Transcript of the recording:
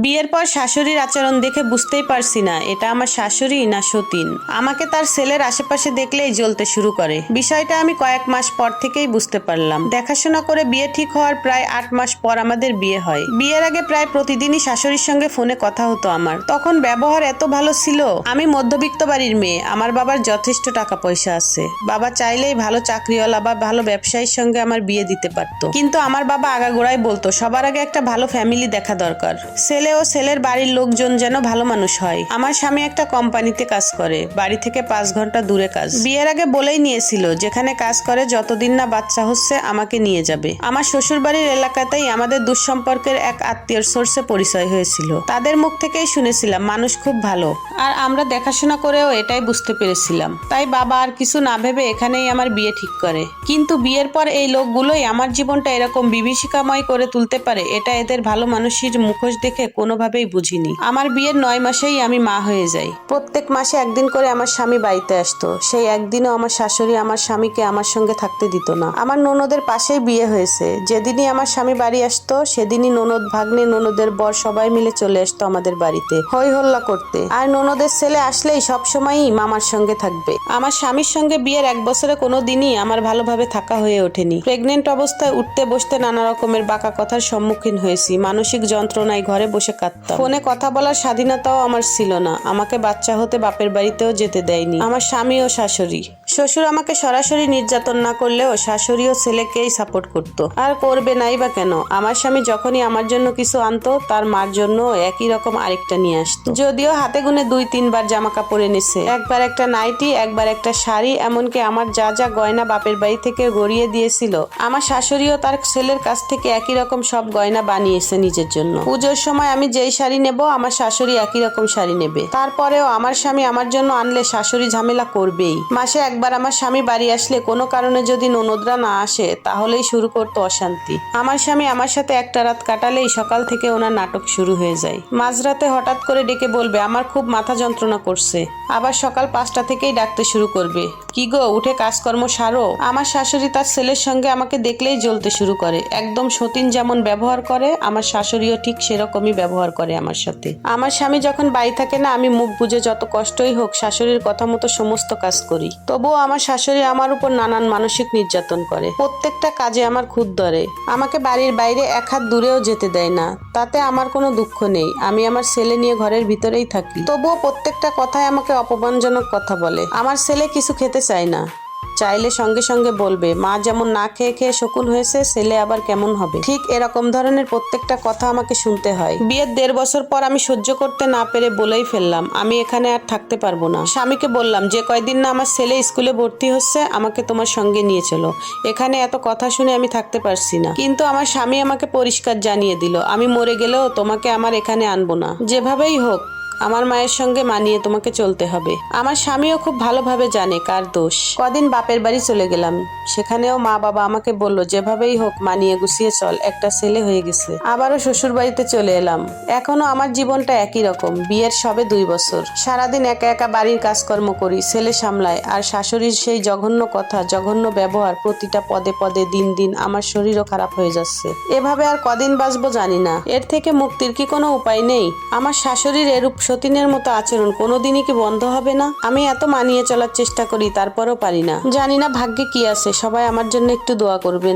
বিয়ের পর শাশুড়ির আচরণ দেখে বুঝতেই পারছি না, এটা আমার শাশুড়ি না সতীন। আমাকে তার ছেলের আশেপাশে দেখলেই জ্বলতে শুরু করে। বিষয়টা আমি কয়েক মাস পর থেকেই বুঝতে পারলাম। দেখাশোনা করে বিয়ে ঠিক হওয়ার প্রায় আট মাস পর আমাদের বিয়ে হয়। বিয়ের আগে প্রায় প্রতিদিনই শাশুড়ির সঙ্গে ফোনে কথা হতো আমার। তখন ব্যবহার এত ভালো ছিল, আমি মধ্যবিত্ত বাড়ির মেয়ে, আমার বাবার যথেষ্ট টাকা পয়সা আছে। বাবা চাইলেই ভালো চাকরিওয়ালা বা ভালো ব্যবসায়ীর সঙ্গে আমার বিয়ে দিতে পারতো। কিন্তু আমার বাবা আগাগোড়াই বলতো, সবার আগে একটা ভালো ফ্যামিলি দেখা দরকার। ছেলে ও ছেলের বাড়ির লোকজন যেন ভালো মানুষ হয়। আমার স্বামী একটা কোম্পানিতে কাজ করে। বাড়ি থেকে পাঁচ ঘণ্টা দূরে কাজ। বিয়ের আগে বলেই নিয়েছিল, যেখানে কাজ করে, যতদিন না বাচ্চা হচ্ছে, আমাকে নিয়ে যাবে। আমার শ্বশুর বাড়ির এলাকাতেই আমাদের দুঃসম্পর্কের এক আত্মীয়র সোর্সে পরিচয় হয়েছিল। তাদের মুখ থেকেই শুনেছিলাম, মানুষ খুব ভালো। আর আমরা দেখাশোনা করেও এটাই বুঝতে পেরেছিলাম। তাই বাবা আর কিছু না ভেবে এখানেই আমার বিয়ে ঠিক করে। কিন্তু বিয়ের পর এই লোকগুলোই আমার জীবনটা এরকম বিভীষিকাময় করে তুলতে পারে, এটা এদের ভালো মানুষের মুখোশ দেখে কোনোভাবেই বুঝিনি। আমার বিয়ের নয় মাসেই আমি মা হয়ে যাই। প্রত্যেক মাসে একদিন করে আমার স্বামী বাড়িতে আসতো। সেই একদিনও আমার শাশুড়ি আমার স্বামীকে আমার সঙ্গে থাকতে দিত না। আমার ননদের পাশেই বিয়ে হয়েছে। যেদিনই আমার স্বামী বাড়ি আসতো, সেদিনই ননদ ভাগ্নে, ননদের বর সবাই মিলে চলে আসতো আমাদের বাড়িতে হই হল্লা করতে। আর ননদের ছেলে আসলেই সব সময়ই মামার সঙ্গে থাকবে। আমার স্বামীর সঙ্গে বিয়ের এক বছরে কোনো দিনই আমার ভালোভাবে থাকা হয়ে ওঠেনি। প্রেগনেন্ট অবস্থায় উঠতে বসতে নানা রকমের বাঁকা কথার সম্মুখীন হয়েছি। মানসিক যন্ত্রণায় ঘরে বসে কাঁদতাম। ফোনে কথা বলার স্বাধীনতাও আমার ছিল না। আমাকে বাচ্চা হতে বাপের বাড়িতেও যেতে দেয়নি। আমার স্বামী ও শাশুড়ি। শ্বশুর আমাকে সরাসরি নির্যাতন না করলেও শাশুড়ি ও ছেলেকেই সাপোর্ট করত। আর করবে নাই বা কেন? আমার স্বামী যখনই আমার জন্য কিছু আনতো, তার মার জন্য একই রকম আরেকটা নিয়ে আসতো। যদিও হাতে গুনে দুই, তিনবার জামা কাপড় এনেছে। একবার একটা নাইটি, একবার একটা শাড়ি, এমনকি আমার যা যা গয়না বাপের বাড়ি থেকে গড়িয়ে দিয়েছিল, আমার শাশুড়িও তার ছেলের কাছ থেকে একই রকম সব গয়না বানিয়েছে নিজের জন্য। পুজোর সময় আমি যেই শাড়ি নেব, আমার শাশুড়ি একই রকম শাড়ি নেবে। তারপরেও আমার স্বামী আমার জন্য আনলে শাশুড়ি ঝামেলা করবেই। মাসে একবার আমার স্বামী বাড়ি আসলে কোনো কারণে যদি ননদরা না আসে, তাহলেই শুরু করতো অশান্তি। আমার স্বামী আমার সাথে একটা রাত কাটালেই সকাল থেকে ওনার নাটক শুরু হয়ে যায়। মাঝরাতে হঠাৎ করে ডেকে বলবে, আমার খুব মাথা যন্ত্রণা করছে। আবার সকাল পাঁচটা থেকেই ডাকতে শুরু করবে, কি গো, উঠে কাজকর্ম সারো? আমার শাশুড়ি তার ছেলের সঙ্গে আমাকে দেখলেই জ্বলতে শুরু করে। একদম সতীন যেমন ব্যবহার করে, আমার শাশুড়িও ঠিক সেরকমই ব্যবহার করে আমার সাথে। আমার স্বামী যখন বাড়ি থাকে না, আমি মুখ বুঝে যত কষ্টই হোক শাশুড়ির কথা মতো সমস্ত কাজ করি। তবুও আমার শাশুড়ি আমার উপর নানান মানসিক নির্যাতন করে। প্রত্যেকটা কাজে আমার খুদ ধরে। আমাকে বাড়ির বাইরে এক হাত দূরেও যেতে দেয় না। তাতে আমার কোনো দুঃখ নেই। আমি আমার ছেলে নিয়ে ঘরের ভিতরেই থাকি। তবুও প্রত্যেকটা কথায় আমাকে অপমানজনক কথা বলে। আমার ছেলে কিছু খেতে চায় না। চাইলে সঙ্গে সঙ্গে বলবে, মা যেমন না খেয়ে খেয়ে শকুন হয়েছে, ছেলে আবার কেমন হবে? ঠিক এরকম ধরনের প্রত্যেকটা কথা আমাকে শুনতে হয়। বিয়ের দেড় বছর পর আমি সহ্য করতে না পেরে বলেই ফেললাম, আমি এখানে আর থাকতে পারব না। স্বামীকে বললাম, যে কয়দিন না আমার ছেলে স্কুলে ভর্তি হচ্ছে, আমাকে তোমার সঙ্গে নিয়ে চলো। এখানে এত কথা শুনে আমি থাকতে পারছি না। কিন্তু আমার স্বামী আমাকে পরিষ্কার জানিয়ে দিল, আমি মরে গেলেও তোমাকে আমার এখানে আনব না। যেভাবেই হোক আমার মায়ের সঙ্গে মানিয়ে তোমাকে চলতে হবে। আমার স্বামীও খুব ভালোভাবে জানে কার দোষ। কদিন বাপের বাড়ি চলে গেলাম। সেখানেও মা বাবা আমাকে বলল, যেভাবেই হোক, মানিয়ে গুছিয়ে চল। একটা ছেলে হয়ে গেছে। আবারও শ্বশুর বাড়িতে চলে এলাম। এখনও আমার জীবনটা একই রকম। বিয়ের সবে দুই বছর। সারাদিন একা একা বাড়ির কাজকর্ম করি, ছেলে সামলায়। আর শাশুড়ির সেই জঘন্য কথা, জঘন্য ব্যবহার প্রতিটা পদে পদে, দিন দিন আমার শরীরও খারাপ হয়ে যাচ্ছে। এভাবে আর কদিন বাঁচবো জানি না। এর থেকে মুক্তির কি কোনো উপায় নেই? আমার শাশুড়ির এরূপ সতীনের মতো আচরণ কোনোদিনই কি বন্ধ হবে না? আমি এত মানিয়ে চলার চেষ্টা করি, তারপরও পারি না। জানি না ভাগ্যে কি আছে, সবাই আমার জন্য একটু দোয়া করবেন।